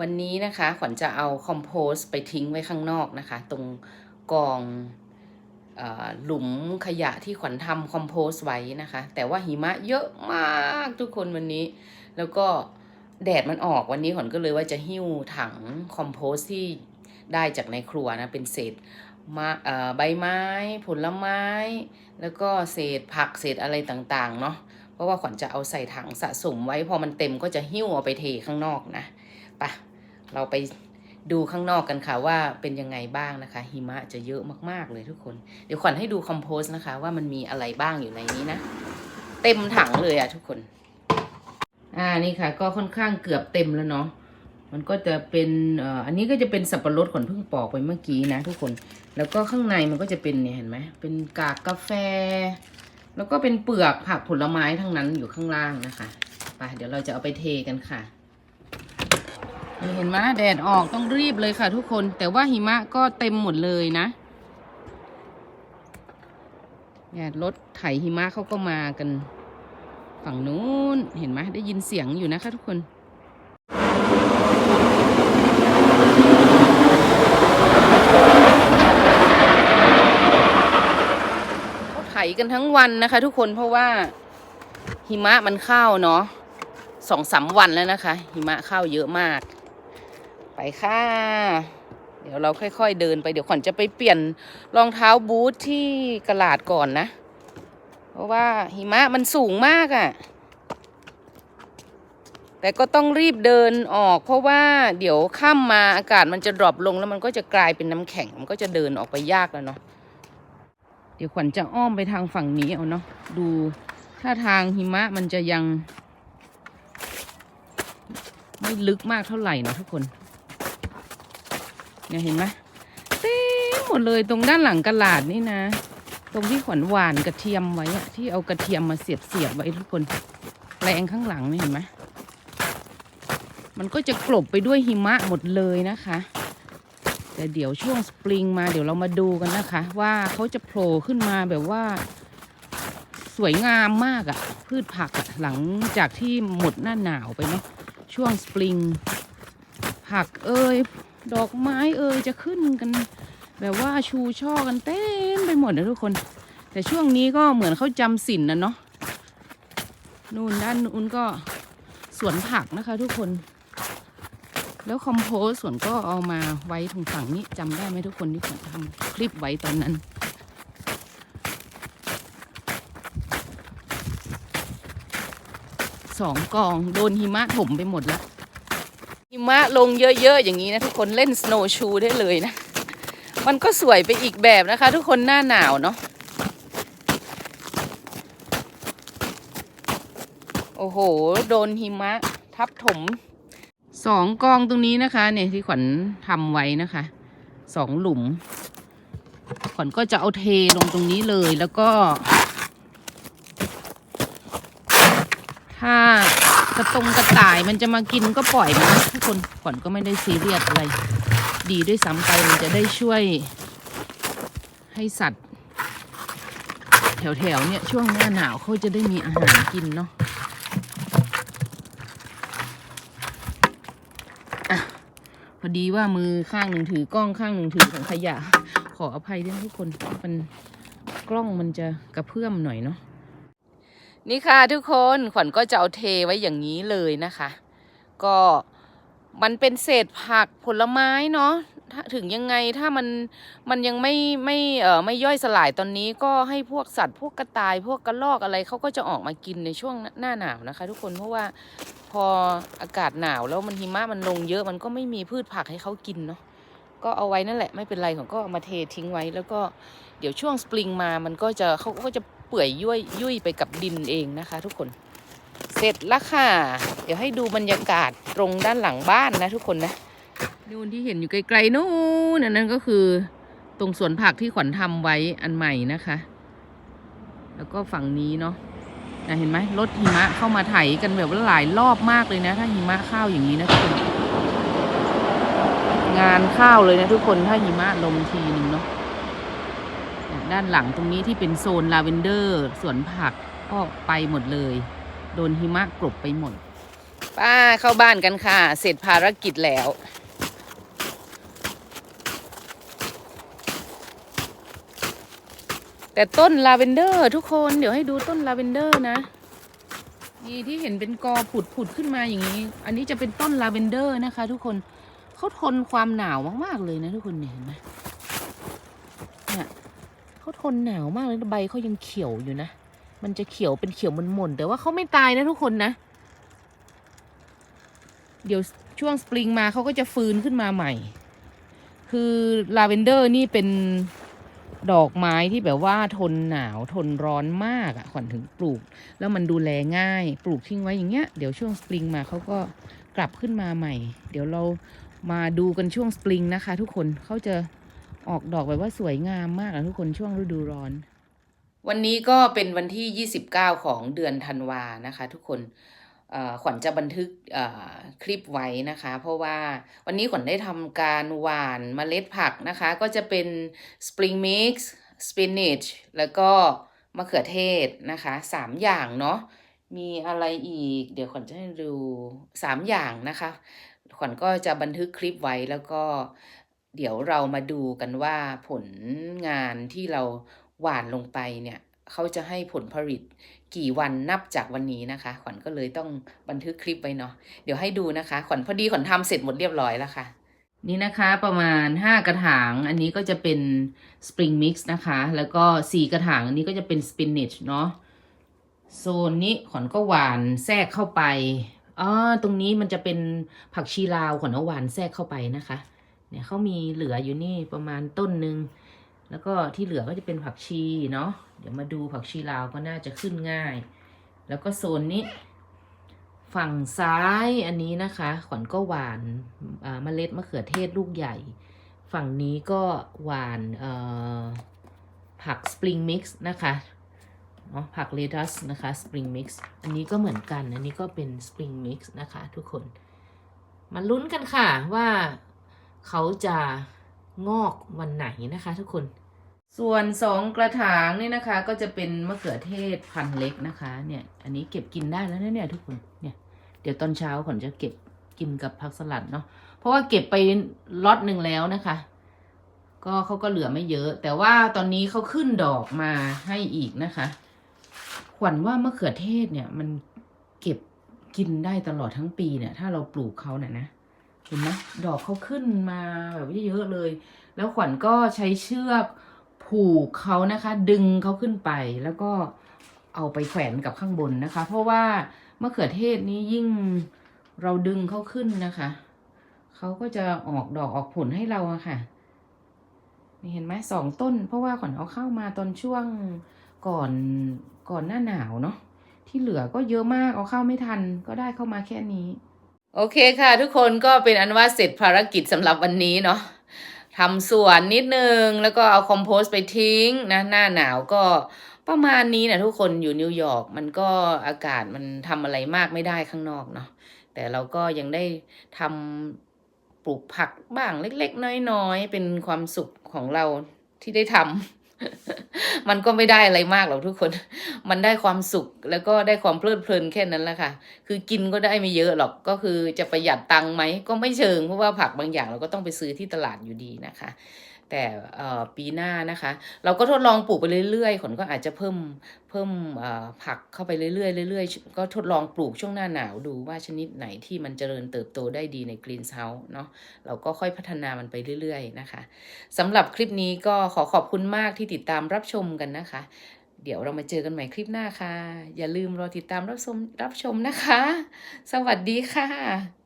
วันนี้นะคะขวัญจะเอาคอมโพสไปทิ้งไว้ข้างนอกนะคะ ตรงกองอหลุมขยะที่ขวัญทำคอมโพสไว้นะคะ แต่ว่าหิมะเยอะมากทุกคนวันนี้ แล้วก็แดดมันออกวันนี้ขวัญก็เลยว่าจะหิ้วถังคอมโพสที่ได้จากในครัวนะ เป็นเศษมาใบไม้ ผลไม้ แล้วก็เศษผักเศษอะไรต่างๆเนาะเพราะว่าขวัญจะเอาใส่ถังสะสมไว้พอมันเต็มก็จะหิ้วเอาไปเทข้างนอกนะ ปะเราไปดูข้างนอกกันค่ะว่าเป็นยังไงบ้างนะคะ หิมะจะเยอะมากๆเลยทุกคน เดี๋ยวขวัญให้ดูคอมโพสนะคะ ว่ามันมีอะไรบ้างอยู่ในนี้นะ เต็มถังเลยอะทุกคน อ่านี่ค่ะ ก็ค่อนข้างเกือบเต็มแล้วเนาะมันก็จะเป็นอันนี้ก็จะเป็นสับปะรดขวัญเพิ่งปอกไปเมื่อกี้นะ ทุกคน แล้วก็ข้างในมันก็จะเป็นเนี่ยเห็นไหมเป็นกากกาแฟ แล้วก็เป็นเปลือกผักผลไม้ทั้งนั้นอยู่ข้างล่างนะคะไปเดี๋ยวเราจะเอาไปเทกันค่ะ นี่เห็นไหมแดดออกต้องรีบเลยค่ะทุกคน แต่ว่าหิมะก็เต็มหมดเลยนะเนี่ยรถไถหิมะเขาก็มากัน ฝั่งนู้นเห็นไหมได้ยินเสียงอยู่นะคะทุกคนเขาไถกันทั้งวันนะคะ ทุกคนเพราะว่าหิมะมันเข้าเนาะสองสามวันแล้วนะคะ หิมะเข้าเยอะมาก ไปค่ะ เดี๋ยวเราค่อยๆเดินไปเดี๋ยวขวัญจะไปเปลี่ยนรองเท้าบูทที่กระลาดก่อนนะ เพราะว่าหิมะมันสูงมากอะ่ะ แต่ก็ต้องรีบเดินออก เพราะว่าเดี๋ยวค่ำมาอากาศมันจะดรอปลงแล้วมันก็จะกลายเป็นน้ำแข็งมันก็จะเดินออกไปยากแล้วเนาะเดี๋ยวขวัญจะอ้อมไปทางฝั่งนี้เอาเนาะดูถ้าทางหิมะมันจะยัง ไม่ลึกมากเท่าไหร่นะทุกคน เนี่ยเห็นไหมเต็มหมดเลยตรงด้านหลังกระลาดนี่นะ ตรงที่ขวัญหวานกระเทียมไว้อะที่เอากระเทียมมาเสียบเสียบๆไว้ทุกคนแปลงข้างหลังนี่เห็นไหมมันก็จะกลบไปด้วยหิมะหมดเลยนะคะ แต่เดี๋ยวช่วงสปริงมาเดี๋ยวเรามาดูกันนะคะ ว่าเขาจะโผล่ขึ้นมาแบบว่า สวยงามมากอะพืชผักอะหลังจากที่หมดหน้าหนาวไปเนาะช่วงสปริงผักเอ่ย ดอกไม้เอ่ยจะขึ้นกัน แบบว่าชูช่อกันเต็มไปหมดนะทุกคน แต่ช่วงนี้ก็เหมือนเขาจำศีลนะเนาะนู่นด้านนู้นก็สวนผักนะคะทุกคน แล้วคอมโพสส่วนก็เอามาไว้ตรงฝั่งนี้จำได้ไหมทุกคนที่ผมทำคลิปไว้ตอนนั้นสองกองโดนหิมะถมไปหมดแล้ว หิมะลงเยอะๆอย่างนี้นะทุกคนเล่นสโนว์ชูได้เลยนะ มันก็สวยไปอีกแบบนะคะ ทุกคนหน้าหนาวเนาะโอ้โห โดนหิมะทับถมสองกองตรงนี้นะคะ เนี่ยที่ขวัญทำไว้นะคะสองหลุม ขวัญก็จะเอาเทลงตรงนี้เลยแล้วก็ ถ้า กระตรงกระต่ายมันจะมากินก็ปล่อยมันะทุกคนขวัญก็ไม่ได้ซีเรียสอะไร ดีด้วยซ้ำไปมันจะได้ช่วย ให้สัตว์ แถวๆเนี่ยช่วงหน้าหนาวเขาจะได้มีอาหารกินเนาะพอดีว่ามือข้างหนึ่งถือกล้องข้างหนึ่งถือถังขยะ ขออภัยด้วยทุกคนมันกล้องมันจะกระเพื่อมหน่อยเนาะ นี่ค่ะทุกคนขวัญก็จะเอาเทไว้อย่างนี้เลยนะคะ ก็มันเป็นเศษผักผลไม้เนาะถึงยังไงถ้ามันมันยังไม่ไม่เอ่อไม่ย่อยสลายตอนนี้ก็ให้พวกสัตว์พวกกระต่าย พวกกระรอกอะไรเขาก็จะออกมากินในช่วงหน้าหนาวนะคะ ทุกคนเพราะว่าพออากาศหนาวแล้วมันหิมะมันลงเยอะมันก็ไม่มีพืชผักให้เขากินเนาะก็เอาไว้นั่นแหละไม่เป็นไรของก็เอามาเททิ้งไว้ แล้วก็เดี๋ยวช่วงสปริงมามันก็จะเขาก็จะ เปื่อยยุ่ยยุ่ยไปกับดินเองนะคะ ทุกคน เสร็จแล้วค่ะ เดี๋ยวให้ดูบรรยากาศตรงด้านหลังบ้านนะทุกคนนะนู่นที่เห็นอยู่ไกลๆนู่นนนั้นก็คือ ตรงสวนผักที่ขวัญทำไว้อันใหม่นะคะ แล้วก็ฝั่งนี้เนาะนะเห็นไหมรถหิมะเข้ามาไถกันแบบว่าหลายรอบมากเลยนะ ถ้าหิมะข้าวอย่างนี้นะทุกคนงานข้าวเลยนะทุกคนถ้าหิมะลงทีหนึ่งเนาะ ด้านหลังตรงนี้ที่เป็นโซนลาเวนเดอร์สวนผักก็ไปหมดเลย โดนหิมะกลบไปหมด ป้าเข้าบ้านกันค่ะ เสร็จภารกิจแล้ว แต่ต้นลาเวนเดอร์ทุกคนเดี๋ยวให้ดูต้นลาเวนเดอร์นะนี่ที่เห็นเป็นกอผุดผุดขึ้นมาอย่างนี้ อันนี้จะเป็นต้นลาเวนเดอร์นะคะ ทุกคนเขาทนความหนาวมาก ๆ เลยนะทุกคนเนี่ยเห็นไหมเนี่ย เขาทนหนาวมากเลยใบเขายังเขียวอยู่นะ มันจะเขียวเป็นเขียวมันๆแต่ว่าเขาไม่ตายนะทุกคนนะ เดี๋ยวช่วงสปริงมาเขาก็จะฟื้นขึ้นมาใหม่ คือลาเวนเดอร์นี่เป็นดอกไม้ที่แบบว่าทนหนาวทนร้อนมากอะขวัญถึงปลูก แล้วมันดูแลง่าย ปลูกทิ้งไว้อย่างเงี้ยเดี๋ยวช่วงสปริงมาเขาก็กลับขึ้นมาใหม่ เดี๋ยวเรามาดูกันช่วงสปริงนะคะ ทุกคนเขาจะ ออกดอกแบบว่าสวยงามมากนะทุกคนช่วงฤดูร้อน วันนี้ก็เป็นวันที่ 29 ของเดือนธันวานะคะ ทุกคนขวัญจะบันทึกคลิปไว้นะคะ เพราะว่าวันนี้ขวัญได้ทำการหว่านเมล็ดผักนะคะ ก็จะเป็น spring mix spinach แล้วก็มะเขือเทศนะคะสามอย่างเนาะมีอะไรอีก เดี๋ยวขวัญจะให้ดูสามอย่างนะคะ ขวัญก็จะบันทึกคลิปไว้แล้วก็ เดี๋ยวเรามาดูกันว่าผลงานที่เราหว่านลงไปเนี่ยเขาจะให้ผลผลิตกี่วันนับจากวันนี้นะคะ ขวัญก็เลยต้องบันทึกคลิปไว้เนาะเดี๋ยวให้ดูนะคะ ขวัญพอดีขวัญทำเสร็จหมดเรียบร้อยแล้วค่ะ นี่นะคะประมาณ 5 กระถาง อันนี้ก็จะเป็น Spring Mix นะคะ แล้วก็ 4 กระถาง อันนี้ก็จะเป็น Spinach เนาะโซนนี้ขวัญก็หวานแทรกเข้าไปอ๋อตรงนี้มันจะเป็นผักชีลาวขวัญเอาหวานแทรกเข้าไปนะคะ เนี่ยเขามีเหลืออยู่นี่ประมาณต้นหนึ่งแล้วก็ที่เหลือก็จะเป็นผักชีเนาะเดี๋ยวมาดูผักชีลาวก็น่าจะขึ้นง่าย แล้วก็โซนนี้ ฝั่งซ้ายอันนี้นะคะ ขวัญก็หวานเมล็ดมะเขือเทศลูกใหญ่ ฝั่งนี้ก็หวานผักสปริงมิกซ์นะคะเนาะผักเลตัสนะคะสปริงมิกซ์อันนี้ก็เหมือนกัน อันนี้ก็เป็นสปริงมิกซ์นะคะทุกคน มาลุ้นกันค่ะว่า เขาจะงอกวันไหนนะคะ ทุกคน ส่วนสองกระถางนี่นะคะ ก็จะเป็นมะเขือเทศพันเล็กนะคะ เนี่ย อันนี้เก็บกินได้แล้วนะเนี่ยทุกคน เนี่ย เดี๋ยวตอนเช้าขอนจะเก็บกินกับผักสลัดเนาะ เพราะว่าเก็บไปล็อตหนึ่งแล้วนะคะ ก็เขาก็เหลือไม่เยอะ แต่ว่าตอนนี้เขาขึ้นดอกมาให้อีกนะคะ ขวัญว่ามะเขือเทศเนี่ยมันเก็บกินได้ตลอดทั้งปีเนี่ย ถ้าเราปลูกเขาเนี่ยนะ ห็นไหมดอกเขาขึ้นมาแบบเยอะๆเลย แล้วขวัญก็ใช้เชือกผูกเขานะคะ ดึงเขาขึ้นไปแล้วก็เอาไปแขวนกับข้างบนนะคะ เพราะว่ามะเขือเทศนี้ยิ่งเราดึงเขาขึ้นนะคะเขาก็จะออกดอกออกผลให้เราอะค่ะนี่เห็นไหมสองต้น เพราะว่าขวัญเอาเข้ามาตอนช่วงก่อนก่อนหน้าหนาวเนาะที่เหลือก็เยอะมากเอาเข้าไม่ทันก็ได้เข้ามาแค่นี้ โอเคค่ะ ทุกคนก็เป็นอันว่าเสร็จภารกิจสำหรับวันนี้เนาะทำสวนนิดนึง แล้วก็เอาคอมโพสต์ไปทิ้งนะหน้าหนาวก็ประมาณนี้นะทุกคนอยู่นิวยอร์กมันก็อากาศมันทำอะไรมากไม่ได้ข้างนอกเนาะแต่เราก็ยังได้ทำปลูกผักบ้างเล็ก ๆ น้อย ๆ เป็นความสุขของเราที่ได้ทำ มันก็ไม่ได้อะไรมากหรอกทุกคน มันได้ความสุขแล้วก็ได้ความเพลิดเพลินแค่นั้นแหละค่ะ คือกินก็ได้ไม่เยอะหรอก ก็คือจะประหยัดตังค์ไหมก็ไม่เชิง เพราะว่าผักบางอย่างเราก็ต้องไปซื้อที่ตลาดอยู่ดีนะคะ แต่ปีหน้านะคะ เราก็ทดลองปลูกไปเรื่อยๆขนก็อาจจะเพิ่มเพิ่มผักเข้าไปเรื่อยๆเรื่อยๆ ก็ทดลองปลูกช่วงหน้าหนาวดูว่าชนิดไหนที่มันเจริญเติบโตได้ดีในกรีนเฮาส์เนาะเราก็ค่อยพัฒนามันไปเรื่อยๆนะคะสำหรับคลิปนี้ก็ขอขอบคุณมากที่ติดตามรับชมกันนะคะ เดี๋ยวเรามาเจอกันใหม่คลิปหน้าค่ะ อย่าลืมรอติดตามรับชมรับชมนะคะ สวัสดีค่ะ